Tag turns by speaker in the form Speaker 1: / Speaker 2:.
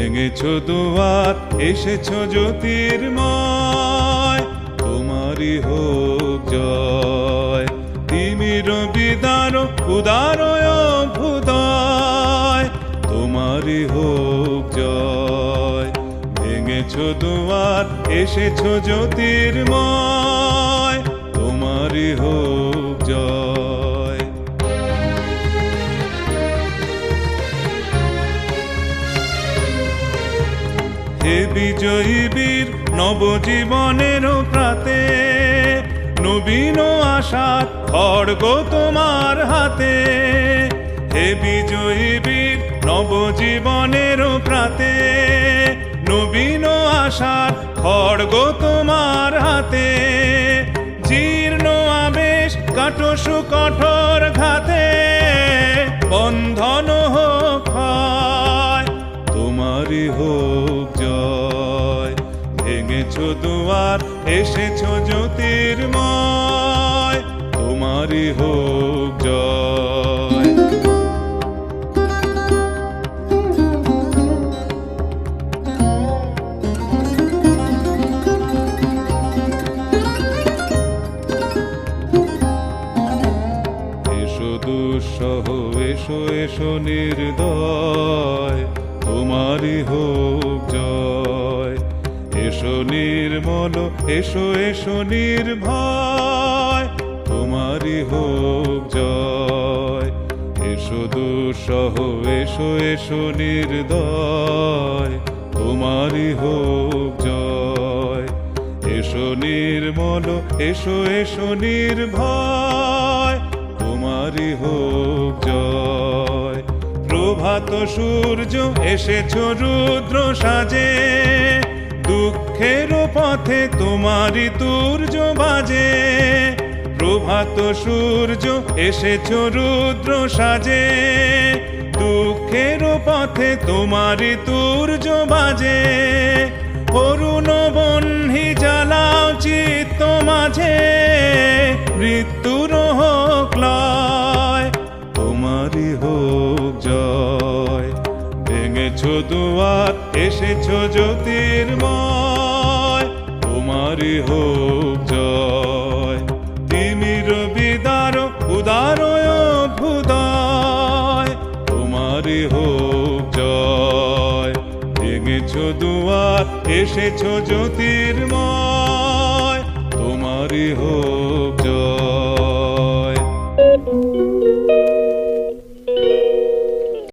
Speaker 1: ভেঙেছো দুয়ার, এসেছ জ্যোতির্ময়। তোমারই হোক জয়, তিমির বিদার উদারয় ভুদয় তোমারই হোক জয়, ভেঙেছো দুয়ার, এসেছ জ্যোতির্ময়। তোমারই হোক জয়। হে বিজয়ী বীর নবজীবনের প্রাতে নবীন আশা খড়গ তোমার হাতে। হে বিজয়ী বীর নবজীবনের প্রাতে নবীন আশার খড়গ তোমার হাতে। জীর্ণ আবেশ কাটসু কঠোর ঘাতে, বন্ধন হোক তোমারই হোক জয়। ভেঙেছো দুয়ার এসেছ জ্যোতির্ময় তোমারই হোক জয়। এসো দুঃসহ এসো এসো নির্দয় তোমারই হোক এসো নির্মল, এসো এসো নির্ভয়, তোমারই হোক জয়। এসো দুঃসহ, এসো এসো নির্দয়, তোমারই হোক জয়। এসো নির্মল, এসো এসো নির্ভয়, তোমারই হোক জয়। প্রভাত সূর্য, এসেছ রুদ্র সাজে দুঃখের পথে তোমারই তুর্য বাজে। প্রভাত সূর্য এসেছ রুদ্র সাজে। দুঃখের পথে তোমারই তুর্য বাজে। অরুণ বহ্নি জ্বালাও চিত্ত মাঝে। মৃত্যুর ভেঙেছো দুয়ার, এসেছ জ্যোতির্ময়। তোমারই হোক জয়। তিমির বিদার উদারয় ভুদয়। তোমারই হোক জয়। ভেঙেছো দুয়ার, এসেছ জ্যোতির্ময়। তোমারই হোক